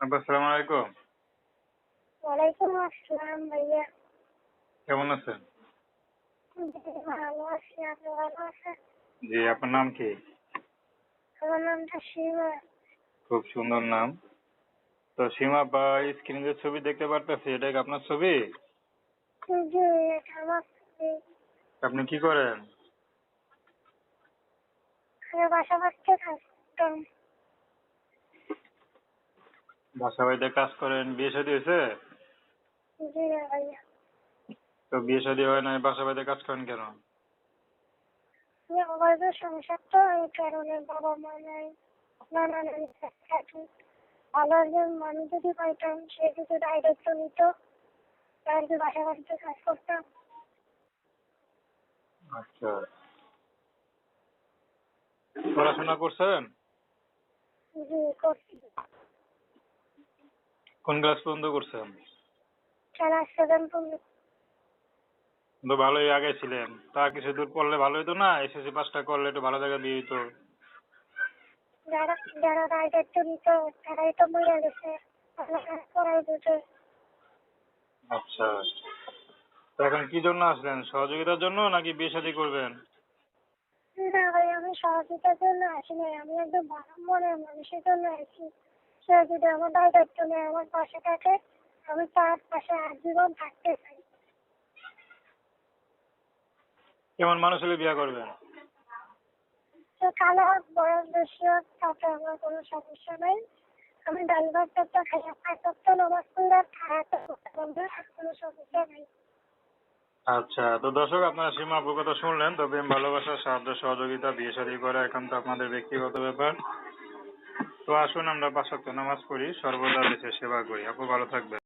আলাইকুম। ওয়ালাইকুম আসসালাম ভাইয়া। কেমন আছেন? ভালো আছি। আপনি ভালো আছেন? জি আপনার নাম কি? আমার নামটা সীমা। খুব সুন্দর নাম। তো সীমা বা স্ক্রিনে যে ছবি দেখতে পারতেছি এটা কি আপনার ছবি? জি এটা আমার ছবি। আপনি কি করেন? আমি বাসা বাড়তে থাকতাম। বাসা বাড়িতে কাজ করেন বিয়ে শাদী হয়েছে? তো বিয়ে শাদী হয় না বাসা বাড়িতে কাজ করেন কেন? আমি অবৈধ সংসার তো এই কারণে বাবা মা নাই নানা নানি থাকি ভালো একজন মানুষ যদি পাইতাম সে যদি দায়িত্ব নিত তাহলে কি বাসা বাড়িতে কাজ করতাম। আচ্ছা। পড়াশোনা করছেন? জি করছি। কোন ক্লাস পর্যন্ত করছেন ক্লাস সেভেন পর্যন্ত। তো ভালোই আগে ছিলেন তা কিছু দূর পড়লে ভালো হতো না? এসএসসি পাসটা করলে একটু ভালো জায়গায় বিয়ে হতো যারা যারা দায়িত্ব নিত তারাই তো মরে গেছে। কাজ দিতে আচ্ছা। এখন কি জন্য আসলেন? সহযোগিতার জন্য নাকি বিয়ে শাদী করবেন? না ভাই আমি সহযোগিতার জন্য আসি নাই আমি একদম ভালো মনের মানুষের জন্য আসি সে যদি আমার দায়িত্ব নেয় আমার পাশে থাকে আমি তার পাশে আজীবন থাকতে চাই। কেমন মানুষ হলে বিয়ে করবেন? সে কালো হোক বয়স বেশি হোক তাতে আমার কোনো সমস্যা নেই। আমি ডাল ভাত তো খাই নামাজ পড়লে খাওয়াতে করতে পারবে আর কোনো সমস্যা নেই। আচ্ছা তো দর্শক আপনারা সীমা আপুর কথা শুনলেন তো প্রেম ভালোবাসা সাহায্য সহযোগিতা বিয়ে শাদী করা এখন তো আপনাদের ব্যক্তিগত ব্যাপার। তো আসুন আমরা পাঁচ ওয়াক্ত নামাজ পড়ি সর্বদা দেশের সেবা করি। আপু ভালো থাকবেন।